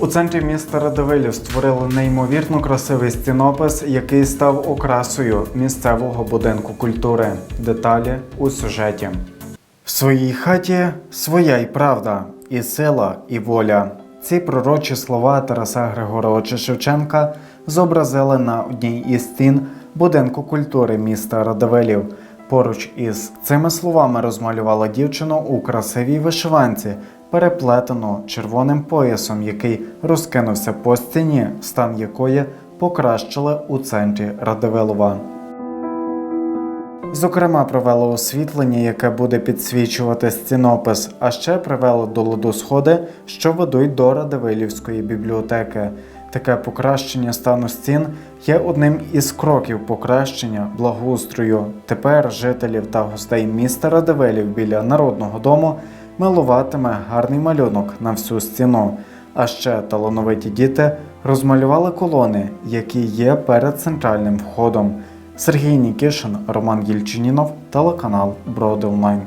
У центрі міста Радивилів створили неймовірно красивий стінопис, який став окрасою місцевого будинку культури. Деталі у сюжеті. В своїй хаті своя й правда, і сила, і воля. Ці пророчі слова Тараса Григоровича Шевченка зобразили на одній із стін будинку культури міста Радивилів. Поруч із цими словами розмалювала дівчину у красивій вишиванці, переплетено червоним поясом, який розкинувся по стіні, стан якої покращили у центрі Радивилова. Зокрема, провело освітлення, яке буде підсвічувати стінопис, а ще привело до ладу що ведуть до Радивилівської бібліотеки. Таке покращення стану стін є одним із кроків покращення благоустрою. Тепер жителів та гостей міста Радивилів біля народного дому милуватиме гарний малюнок на всю стіну. А ще талановиті діти розмалювали колони, які є перед центральним входом. Сергій Нікішин, Роман Гільчинінов, телеканал Броди Онлайн.